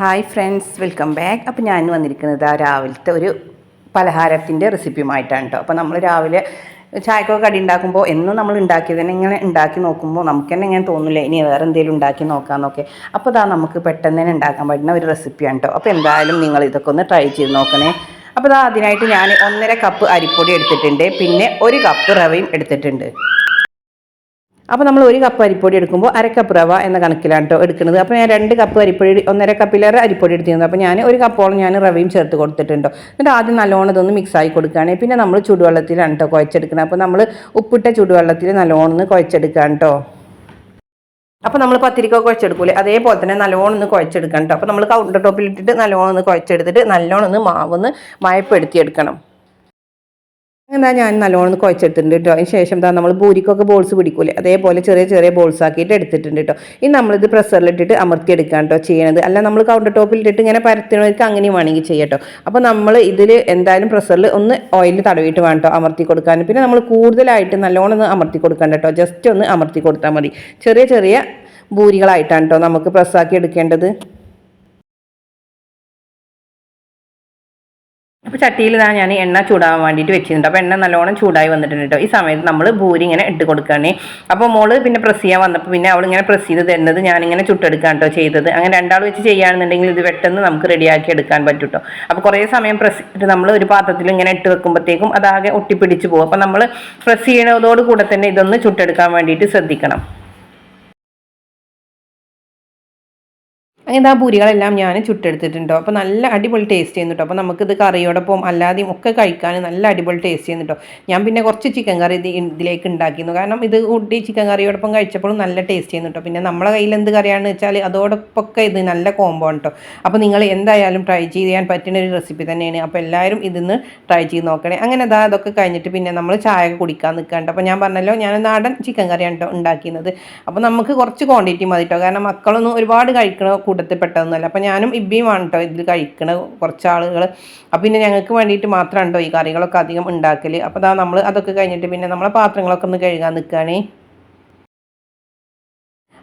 Hi friends welcome back അപ്പോൾ ഞാൻ വന്നിരിക്കുന്നത് ആ രാവിലത്തെ ഒരു പലഹാരത്തിന്റെ റെസിപ്പിയുമായിട്ടാണ് കേട്ടോ അപ്പോൾ നമ്മൾ രാവിലെ ചായക്കൊക്കെ കടി ഉണ്ടാക്കുമ്പോൾ എന്നും നമ്മൾ ഉണ്ടാക്കിയത് തന്നെ ഇങ്ങനെ ഉണ്ടാക്കി നോക്കുമ്പോൾ നമുക്ക് തന്നെ ഇങ്ങനെ തോന്നില്ല ഇനി വേറെ എന്തെങ്കിലും ഉണ്ടാക്കി നോക്കാമെന്നൊക്കെ അപ്പോൾ ഇതാ നമുക്ക് പെട്ടെന്ന് തന്നെ ഉണ്ടാക്കാൻ പറ്റുന്ന ഒരു റെസിപ്പിയാണ് കേട്ടോ അപ്പോൾ എന്തായാലും നിങ്ങൾ ഇതൊക്കെ ഒന്ന് ട്രൈ ചെയ്ത് നോക്കണേ. അപ്പോൾ ഇതാ അതിനായിട്ട് ഞാൻ ഒന്നര കപ്പ് അരിപ്പൊടി എടുത്തിട്ടുണ്ട്. പിന്നെ ഒരു കപ്പ് റവയും എടുത്തിട്ടുണ്ട്. അപ്പോൾ നമ്മൾ ഒരു കപ്പ് അരിപ്പൊടി എടുക്കുമ്പോൾ അര കപ്പ് റവ എന്ന കണക്കിലാണ് കേട്ടോ എടുക്കുന്നത്. അപ്പോൾ ഞാൻ രണ്ട് കപ്പ് അരിപ്പൊടി ഒന്നര കപ്പിലേറെ അരിപ്പൊടി എടുത്തിരുന്നത് അപ്പോൾ ഞാൻ ഒരു കപ്പോളം ഞാൻ റവയും ചേർത്ത് കൊടുത്തിട്ടുണ്ടോ എന്നിട്ട് ആദ്യം നല്ലോണം ഇതൊന്ന് മിക്സ് ആയി കൊടുക്കുകയാണ്. പിന്നെ നമ്മൾ ചൂടുവെള്ളത്തിലാണ് കേട്ടോ കുഴച്ചെടുക്കുന്നത്. അപ്പോൾ നമ്മൾ ഉപ്പിട്ട ചുടുവെള്ളത്തിൽ നല്ലോണം ഒന്ന് കുഴച്ചെടുക്കുകയാണ് കേട്ടോ അപ്പോൾ നമ്മൾ പത്തിരിക്ക കുഴച്ചെടുക്കൂലേ? അതേപോലെ തന്നെ നല്ലോണം ഒന്ന് കുഴച്ചെടുക്കണം കേട്ടോ അപ്പോൾ നമ്മൾ കൗണ്ടർ ടോപ്പിൽ ഇട്ടിട്ട് നല്ലോണം ഒന്ന് കുഴച്ചെടുത്തിട്ട് നല്ലോണം ഒന്ന് മാവൊന്ന് മയപ്പെടുത്തിയെടുക്കണം. എന്താ ഞാൻ നല്ലോണം കുഴച്ചിട്ടുണ്ട് കേട്ടോ. അതിന് ശേഷം എന്താ നമ്മൾ ഭൂരിക്കൊക്കെ ബോൾസ് പിടിക്കൂലേ? അതേപോലെ ചെറിയ ചെറിയ ബോൾസ് ആക്കിയിട്ട് എടുത്തിട്ടുണ്ട് കേട്ടോ. ഇനി നമ്മളിത് അമർത്തി എടുക്കാൻ കേട്ടോ ചെയ്യണത്. അല്ല നമ്മൾ കൗണ്ടർ ടോപ്പിൽ ഇട്ടിട്ട് ഇങ്ങനെ പരത്തണവർക്ക് അങ്ങനെ വേണമെങ്കിൽ ചെയ്യട്ടോ അപ്പോൾ നമ്മൾ ഇതിൽ എന്തായാലും പ്രഷറിൽ ഒന്ന് ഓയിൽ തടവിയിട്ട് വേണം അമർത്തി കൊടുക്കാൻ. പിന്നെ നമ്മൾ കൂടുതലായിട്ട് നല്ലോണം ഒന്ന് അമർത്തി കൊടുക്കണ്ട കേട്ടോ. ജസ്റ്റ് ഒന്ന് അമർത്തി കൊടുത്താൽ മതി. ചെറിയ ചെറിയ ഭൂരികളായിട്ടാണ് കേട്ടോ നമുക്ക് പ്രസ്സാക്കി എടുക്കേണ്ടത്. അപ്പോൾ ചട്ടിയിൽ ഇതാ ഞാൻ എണ്ണ ചൂടാവാൻ വേണ്ടിയിട്ട് വെച്ചിട്ടുണ്ട് അപ്പോൾ എണ്ണ നല്ലോണം ചൂടായി വന്നിട്ടുണ്ട് കേട്ടോ ഈ സമയത്ത് നമ്മൾ ഭൂരി ഇങ്ങനെ ഇട്ട് കൊടുക്കുകയാണ് അപ്പോൾ മോൾ പിന്നെ പ്രസ് ചെയ്യാൻ വന്നപ്പോൾ പിന്നെ അവൾ ഇങ്ങനെ പ്രസ് ചെയ്ത് തരുന്നത് ഞാനിങ്ങനെ ചുട്ടെടുക്കാൻ കേട്ടോ ചെയ്തത്. അങ്ങനെ രണ്ടാൾ വെച്ച് ചെയ്യുകയാണെന്നുണ്ടെങ്കിൽ ഇത് പെട്ടെന്ന് നമുക്ക് റെഡിയാക്കി എടുക്കാൻ പറ്റും കേട്ടോ അപ്പോൾ കുറേ സമയം പ്രസ് ചെയ്തിട്ട് നമ്മൾ ഒരു പാത്രത്തിൽ ഇങ്ങനെ ഇട്ട് വെക്കുമ്പോഴത്തേക്കും അതാകെ ഒട്ടിപ്പിടിച്ച് പോകും. അപ്പോൾ നമ്മൾ പ്രസ് ചെയ്യണതോടുകൂടെ തന്നെ ഇതൊന്ന് ചുട്ടെടുക്കാൻ വേണ്ടിയിട്ട് ശ്രദ്ധിക്കണം. അങ്ങനെ ആ പൂരികളെല്ലാം ഞാൻ ചുട്ടെടുത്തിട്ടുണ്ടോ. അപ്പോൾ നല്ല അടിപൊളി ടേസ്റ്റ് ചെയ്യുന്നു ചെയ്യുന്നുട്ടോ അപ്പോൾ നമുക്കിത് കറിയോടൊപ്പം അല്ലാതെയും ഒക്കെ കഴിക്കാൻ നല്ല അടിപൊളി ടേസ്റ്റ് ചെയ്യുന്നു ചെയ്യുന്നുട്ടോ ഞാൻ പിന്നെ കുറച്ച് ചിക്കൻ കറി ഇത് ഇതിലേക്ക് ഉണ്ടാക്കിയിരുന്നു. കാരണം ഇത് കൂട്ടി ചിക്കൻ കറിയോടൊപ്പം കഴിച്ചപ്പോഴും നല്ല ടേസ്റ്റ് ചെയ്യുന്നു ചെയ്യുന്നുട്ടോ പിന്നെ നമ്മളെ കയ്യിൽ എന്ത് കറിയാണെന്ന് വെച്ചാൽ അതോടൊപ്പമൊക്കെ ഇത് നല്ല കോമ്പോ കേട്ടോ അപ്പോൾ നിങ്ങൾ എന്തായാലും ട്രൈ ചെയ്യാൻ പറ്റുന്ന ഒരു റെസിപ്പി തന്നെയാണ്. അപ്പോൾ എല്ലാവരും ഇതിന്ന് ട്രൈ ചെയ്ത് നോക്കണേ. അങ്ങനെ അതാ അതൊക്കെ കഴിഞ്ഞിട്ട് പിന്നെ നമ്മൾ ചായ കുടിക്കാൻ നിൽക്കാണ്ട് അപ്പോൾ ഞാൻ പറഞ്ഞല്ലോ ഞാൻ നാടൻ ചിക്കൻ കറിയാണ് കേട്ടോ ഉണ്ടാക്കിയത് അപ്പോൾ നമുക്ക് കുറച്ച് ക്വാണ്ടിറ്റി മതി കേട്ടോ കാരണം മക്കളൊന്നും ഒരുപാട് കഴിക്കണ കൂട്ടത്തിൽ പെട്ടതൊന്നുമല്ല. അപ്പോൾ ഞാനും ഇബിയും കേട്ടോ ഇതിൽ കഴിക്കണ കുറച്ച് ആളുകൾ അപ്പോൾ പിന്നെ ഞങ്ങൾക്ക് വേണ്ടിയിട്ട് മാത്രം കേട്ടോ ഈ കറികളൊക്കെ അധികം ഉണ്ടാക്കൽ അപ്പോൾ അതാ നമ്മൾ അതൊക്കെ കഴിഞ്ഞിട്ട് പിന്നെ നമ്മളെ പാത്രങ്ങളൊക്കെ ഒന്ന് കഴുകാൻ നിൽക്കുകയാണേ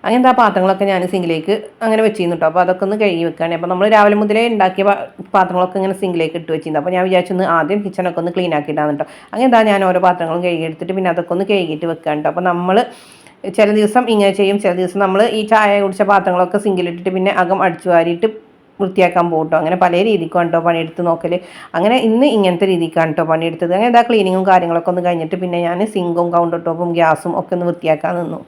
അങ്ങനത്തെ ആ പാത്രങ്ങളൊക്കെ ഞാൻ സിങ്കിലേക്ക് അങ്ങനെ വെച്ചിരുന്നു കേട്ടോ അപ്പോൾ അതൊക്കെ ഒന്ന് കഴുകി വെക്കുകയാണ് അപ്പോൾ നമ്മൾ രാവിലെ മുതലേ ഉണ്ടാക്കിയ പാത്രങ്ങളൊക്കെ ഇങ്ങനെ സിങ്കിലേക്ക് ഇട്ട് വെച്ചിരുന്നു. അപ്പോൾ ഞാൻ വിചാരിച്ചൊന്ന് ആദ്യം കിച്ചണൊക്കെ ഒന്ന് ക്ലീൻ ആക്കിയിട്ടാണ് കേട്ടോ അങ്ങനെ എന്താ ഞാൻ ഓരോ പാത്രങ്ങളും കഴുകി എടുത്തിട്ട് പിന്നെ അതൊക്കെ ഒന്ന് കഴുകിയിട്ട് വെക്കുകയാണ് കേട്ടോ അപ്പോൾ നമ്മൾ ചില ദിവസം ഇങ്ങനെ ചെയ്യും ചില ദിവസം നമ്മൾ ഈ ചായ കുടിച്ച പാത്രങ്ങളൊക്കെ സിങ്കിലിട്ടിട്ട് പിന്നെ അകം അടിച്ചു വാരിയിട്ട് വൃത്തിയാക്കാൻ പോകട്ടോ അങ്ങനെ പല രീതിക്കാണ് കേട്ടോ പണിയെടുത്ത് നോക്കൽ അങ്ങനെ ഇന്ന് ഇങ്ങനത്തെ രീതിക്കാണ് കേട്ടോ പണിയെടുത്തത്. അങ്ങനെ ഇതാ ക്ലീനിങ്ങും കാര്യങ്ങളൊക്കെ ഒന്ന് കഴിഞ്ഞിട്ട് പിന്നെ ഞാൻ സിങ്കും കൗണ്ടർ ടോപ്പും ഗ്യാസും ഒക്കെ ഒന്ന് വൃത്തിയാക്കാൻ നിന്നു.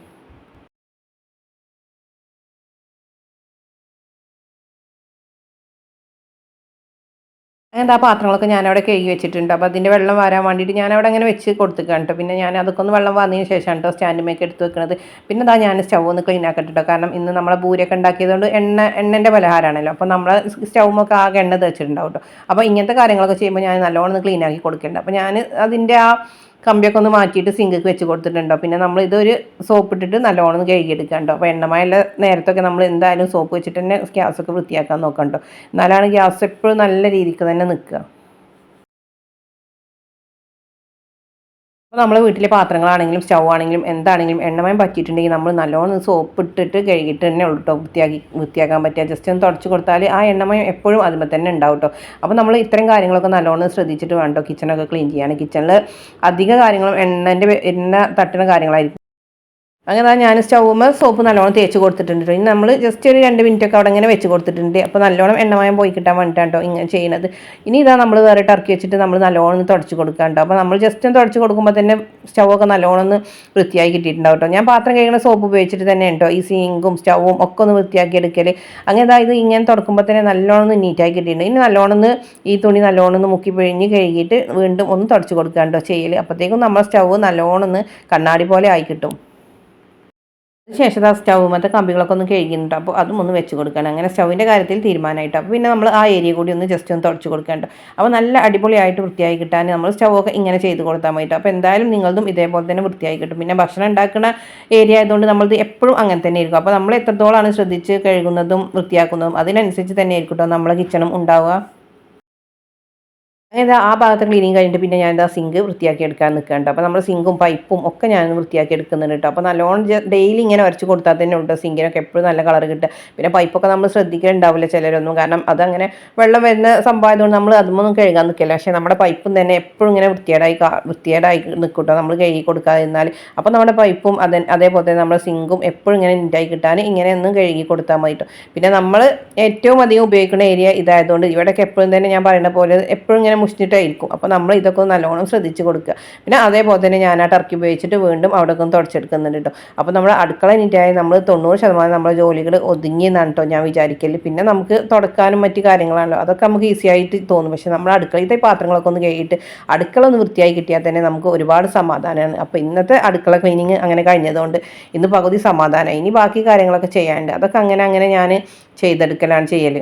അങ്ങനത്തെ ആ പാത്രങ്ങളൊക്കെ ഞാനവിടെ കഴുകി വെച്ചിട്ടുണ്ട്. അപ്പോൾ അതിന്റെ വെള്ളം വരാൻ വേണ്ടിയിട്ട് ഞാനവിടെ അങ്ങനെ വെച്ച് കൊടുത്തു കേട്ടോ പിന്നെ ഞാൻ അതൊക്കെ ഒന്ന് വെള്ളം വന്നതിന് ശേഷമാണ് കേട്ടോ സ്റ്റാൻഡുമേക്ക് എടുത്ത് വെക്കുന്നത് പിന്നെ അതാ ഞാൻ സ്റ്റൗ ഒന്ന് ക്ലീൻ ആക്കട്ടോ കാരണം ഇന്ന് നമ്മളെ പൂരൊക്കെ ഉണ്ടാക്കിയതുകൊണ്ട് എണ്ണ എണ്ണന്റെ പലഹാരമാണല്ലോ അപ്പോൾ നമ്മൾ സ്റ്റൗമൊക്കെ ആകെ എണ്ണ തേച്ചിട്ടുണ്ടാവും കേട്ടോ അപ്പോൾ ഇങ്ങനത്തെ കാര്യങ്ങളൊക്കെ ചെയ്യുമ്പോൾ ഞാൻ നല്ലോണം ക്ലീൻ ആക്കി കൊടുക്കേണ്ട. അപ്പോൾ ഞാൻ അതിന്റെ ആ കമ്പിയൊക്കെ ഒന്ന് മാറ്റിയിട്ട് സിങ്കക്ക് വെച്ച് കൊടുത്തിട്ടുണ്ടോ? പിന്നെ നമ്മൾ ഇതൊരു സോപ്പ് ഇട്ടിട്ട് നല്ലോണം കഴുകിയെടുക്കണ്ടോ? അപ്പോൾ എണ്ണമയല്ല നേരത്തൊക്കെ നമ്മൾ എന്തായാലും സോപ്പ് വെച്ചിട്ട് തന്നെ ഗ്യാസൊക്കെ വൃത്തിയാക്കാൻ നോക്കണ്ടോ? എന്നാലാണ് ഗ്യാസ് എപ്പോഴും നല്ല രീതിക്ക് തന്നെ നിൽക്കുക. അപ്പോൾ നമ്മൾ വീട്ടിലെ പാത്രങ്ങളാണെങ്കിലും സ്റ്റൗ ആണെങ്കിലും എന്താണെങ്കിലും എണ്ണമയം പറ്റിയിട്ടുണ്ടെങ്കിൽ നമ്മൾ നല്ലോണം സോപ്പ് ഇട്ടിട്ട് കഴുകിയിട്ട് തന്നെ ഉള്ളൂ കേട്ടോ വൃത്തിയാക്കി വൃത്തിയാക്കാൻ പറ്റുക. ജസ്റ്റ് ഒന്ന് തുടച്ച് കൊടുത്താൽ ആ എണ്ണമയം എപ്പോഴും അതുമ്പോൾ തന്നെ ഉണ്ടാവും കേട്ടോ അപ്പോൾ നമ്മൾ ഇത്തരം കാര്യങ്ങളൊക്കെ നല്ലോണം ശ്രദ്ധിച്ചിട്ട് വേണ്ടോ കിച്ചണൊക്കെ ക്ലീൻ ചെയ്യാൻ. കിച്ചണിൽ അധിക കാര്യങ്ങളും എണ്ണന്റെ എണ്ണ തട്ടുന്ന കാര്യങ്ങളായിരിക്കും. അങ്ങനെ ഞാൻ സ്റ്റൗമ്മ സോപ്പ് നല്ലോണം തേച്ച് കൊടുത്തിട്ടുണ്ട് ഇനി നമ്മൾ ജസ്റ്റ് ഒരു രണ്ട് മിനിറ്റ് ഒക്കെ അവിടെ ഇങ്ങനെ വെച്ച് കൊടുത്തിട്ടുണ്ട്. അപ്പോൾ നല്ലോണം എണ്ണമയം പോയി കിട്ടാൻ വേണ്ടിയിട്ടാണ് കേട്ടോ ഇങ്ങനെ ചെയ്യുന്നത് ഇനി ഇതാ നമ്മൾ വേറെ ടർക്കി വെച്ചിട്ട് നമ്മൾ നല്ലോണം ഒന്ന് തുടച്ച് കൊടുക്കാണ്ടോ അപ്പോൾ നമ്മൾ ജസ്റ്റ് ഒന്ന് തുടച്ച് കൊടുക്കുമ്പോൾ തന്നെ സ്റ്റൗവൊക്കെ നല്ലോണം ഒന്ന് വൃത്തിയായി കിട്ടിയിട്ടുണ്ടാവും കേട്ടോ ഞാൻ പാത്രം കഴിക്കുന്ന സോപ്പ് ഉപയോഗിച്ചിട്ട് തന്നെ ഉണ്ടോ ഈ സിങ്കും സ്റ്റൗവും ഒക്കെ ഒന്ന് വൃത്തിയാക്കി എടുക്കൽ അങ്ങനെ അതായത് ഇങ്ങനെ തുടക്കുമ്പോൾ തന്നെ നല്ലോണം ഒന്ന് നീറ്റായി കിട്ടിയിട്ടുണ്ട്. ഇനി നല്ലോണം ഒന്ന് ഈ തുണി നല്ലോണം ഒന്ന് മുക്കി പിഴിഞ്ഞ് കഴുകിയിട്ട് വീണ്ടും ഒന്ന് തുടച്ച് കൊടുക്കാണ്ടോ ചെയ്യൽ അപ്പോഴത്തേക്കും നമ്മൾ സ്റ്റൗ നല്ലോണം ഒന്ന് കണ്ണാടി പോലെ ആയി കിട്ടും. ശേഷം ആ സ്റ്റൗമത്തെ കമ്പികളൊക്കെ ഒന്ന് കഴുകിയിട്ടുണ്ട്. അപ്പോൾ അതും ഒന്ന് വെച്ച് കൊടുക്കണം. അങ്ങനെ സ്റ്റൗവിന്റെ കാര്യത്തിൽ തീരുമാനമായിട്ട്. അപ്പോൾ പിന്നെ നമ്മൾ ആ ഏരിയ കൂടി ഒന്ന് ജസ്റ്റ് ഒന്ന് തുടച്ച് കൊടുക്കേണ്ട അപ്പോൾ നല്ല അടിപൊളിയായിട്ട് വൃത്തിയായി കിട്ടാൻ നമ്മൾ സ്റ്റൗവൊക്കെ ഇങ്ങനെ ചെയ്ത് കൊടുത്താൽ മതിയിട്ട് അപ്പോൾ എന്തായാലും നിങ്ങളതും ഇതേപോലെ തന്നെ വൃത്തിയായി കിട്ടും. പിന്നെ ഭക്ഷണം ഉണ്ടാക്കുന്ന ഏരിയ ആയതുകൊണ്ട് നമ്മളത് എപ്പോഴും അങ്ങനെ തന്നെ ആയിരിക്കും. അപ്പോൾ നമ്മൾ എത്രത്തോളമാണ് ശ്രദ്ധിച്ച് കഴുകുന്നതും വൃത്തിയാക്കുന്നതും അതിനനുസരിച്ച് തന്നെ ആയിരിക്കും കേട്ടോ നമ്മളെ കിച്ചണും ഉണ്ടാവുക. അതായത് ആ ഭാഗത്ത് ക്ലീനിങ് കഴിഞ്ഞിട്ട് പിന്നെ ഞാൻ എന്താ സിങ്ക് വൃത്തിയാക്കി എടുക്കാൻ നിൽക്കുന്നുണ്ട് അപ്പോൾ നമ്മൾ സിങ്കും പൈപ്പും ഒക്കെ ഞാൻ വൃത്തിയാക്കി എടുക്കുന്നുണ്ട് കേട്ടോ അപ്പോൾ നല്ലോണം ഡെയിലി ഇങ്ങനെ വരച്ച് കൊടുത്താൽ തന്നെ ഉണ്ട് സിങ്കിനൊക്കെ എപ്പോഴും നല്ല കളർ കിട്ടുക. പിന്നെ പൈപ്പൊക്കെ നമ്മൾ ശ്രദ്ധിക്കുന്നുണ്ടാവില്ല ചിലരൊന്നും. കാരണം അതങ്ങനെ വെള്ളം വരുന്ന സംഭവമായതുകൊണ്ട് നമ്മൾ അതുമൊന്നും കഴുകാൻ നിൽക്കില്ല പക്ഷേ നമ്മുടെ പൈപ്പും തന്നെ എപ്പോഴും ഇങ്ങനെ വൃത്തിയേടായി വൃത്തിയേടായി നിൽക്കും നമ്മൾ കഴുകി കൊടുക്കാതെ അപ്പോൾ നമ്മുടെ പൈപ്പും അതെ അതേപോലെ തന്നെ നമ്മുടെ സിങ്കും എപ്പോഴും ഇങ്ങനെ നീറ്റായി കിട്ടാൻ ഇങ്ങനെ ഒന്നും കഴുകി കൊടുത്താൽ മതി കേട്ടോ പിന്നെ നമ്മൾ ഏറ്റവും അധികം ഉപയോഗിക്കുന്ന ഏരിയ ഇതായതുകൊണ്ട് ഇവിടെയൊക്കെ എപ്പോഴും തന്നെ ഞാൻ പറയുന്ന പോലെ എപ്പോഴും ഇങ്ങനെ മുഷിഞ്ഞിട്ടായിരിക്കും. അപ്പോൾ നമ്മൾ ഇതൊക്കെ ഒന്ന് നല്ലോണം ശ്രദ്ധിച്ച് കൊടുക്കുക. പിന്നെ അതേപോലെ തന്നെ ഞാൻ ആ ടർക്കി ഉപയോഗിച്ചിട്ട് വീണ്ടും അവിടെ ഒക്കെ തുടച്ചെടുക്കുന്നുണ്ട് കേട്ടോ അപ്പോൾ നമ്മൾ അടുക്കള നീറ്റായി നമ്മൾ തൊണ്ണൂറ് ശതമാനം നമ്മുടെ ജോലികൾ ഒതുങ്ങിയെന്നാണ് കേട്ടോ ഞാൻ വിചാരിക്കൽ. പിന്നെ നമുക്ക് തുടക്കാനും മറ്റു കാര്യങ്ങളാണല്ലോ. അതൊക്കെ നമുക്ക് ഈസി ആയിട്ട് തോന്നും. പക്ഷേ നമ്മൾ അടുക്കളയിലത്തെ പാത്രങ്ങളൊക്കെ ഒന്ന് കഴിയിട്ട് അടുക്കള ഒന്ന് വൃത്തിയായി കിട്ടിയാൽ തന്നെ നമുക്ക് ഒരുപാട് സമാധാനമാണ് അപ്പോൾ ഇന്നത്തെ അടുക്കള ക്ലീനിങ് അങ്ങനെ കഴിഞ്ഞതുകൊണ്ട് ഇന്ന് പകുതി സമാധാനമായി ഇനി ബാക്കി കാര്യങ്ങളൊക്കെ ചെയ്യാനുണ്ട്. അതൊക്കെ അങ്ങനെ അങ്ങനെ ഞാൻ ചെയ്തെടുക്കലാണ് ചെയ്യൽ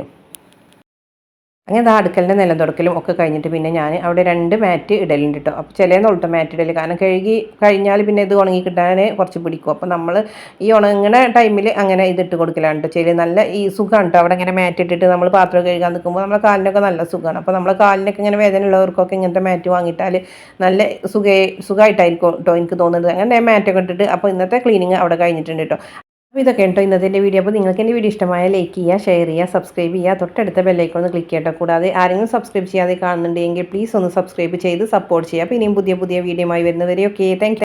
അങ്ങനെ ആ അടുക്കലിന്റെ നിലം തുടക്കലും ഒക്കെ കഴിഞ്ഞിട്ട് പിന്നെ ഞാൻ അവിടെ രണ്ട് മാറ്റ് ഇടലുണ്ട് കേട്ടോ അപ്പോൾ ചിലന്ന് ഉൾട്ട മാറ്റ് ഇടൽ കാരണം കഴുകി കഴിഞ്ഞാൽ പിന്നെ ഇത് ഉണങ്ങി കിട്ടാൻ കുറച്ച് പിടിക്കും. അപ്പോൾ നമ്മൾ ഈ ഉണങ്ങുന്ന ടൈമിൽ അങ്ങനെ ഇതിട്ട് കൊടുക്കലാണ് കേട്ടോ ചെറിയ നല്ല ഈ സുഖമാണ് കേട്ടോ അവിടെ ഇങ്ങനെ മാറ്റ് ഇട്ടിട്ട് നമ്മൾ പാത്രം കഴുകാൻ നിൽക്കുമ്പോൾ നമ്മുടെ കാലിനൊക്കെ നല്ല സുഖമാണ് അപ്പോൾ നമ്മുടെ കാലിനൊക്കെ ഇങ്ങനെ വേദന ഉള്ളവർക്കൊക്കെ ഇങ്ങനത്തെ മാറ്റ് വാങ്ങിയിട്ടാൽ നല്ല സുഖ സുഖമായിട്ടായിരിക്കും കേട്ടോ എനിക്ക് തോന്നുന്നത്. അങ്ങനെ മാറ്റൊക്കെ ഇട്ടിട്ട് അപ്പോൾ ഇന്നത്തെ ക്ലീനിങ് അവിടെ കഴിഞ്ഞിട്ടുണ്ട് കേട്ടോ അപ്പോൾ ഇതൊക്കെ കേട്ടോ ഇന്നത്തെ എന്റെ വീഡിയോ അപ്പോൾ നിങ്ങൾക്ക് എന്റെ വീഡിയോ ഇഷ്ടമായ ലൈക്ക് ചെയ്യുക ഷെയർ ചെയ്യുക സബ്സ്ക്രൈബ് ചെയ്യുക. തൊട്ടടുത്ത ബെല്ലൈക്കൺ ഒന്ന് ക്ലിക്ക് ചെയ്യട്ടോ. കൂടാതെ ആരെങ്കിലും സബ്സ്ക്രൈബ് ചെയ്യാതെ കാണുന്നുണ്ടെങ്കിൽ പ്ലീസ് ഒന്ന് സബ്സ്ക്രൈബ് ചെയ്ത് സപ്പോർട്ട് ചെയ്യുക. അപ്പോൾ ഇനിയും പുതിയ പുതിയ വീഡിയോ ആയി വരുന്നവരെയൊക്കെ താങ്ക്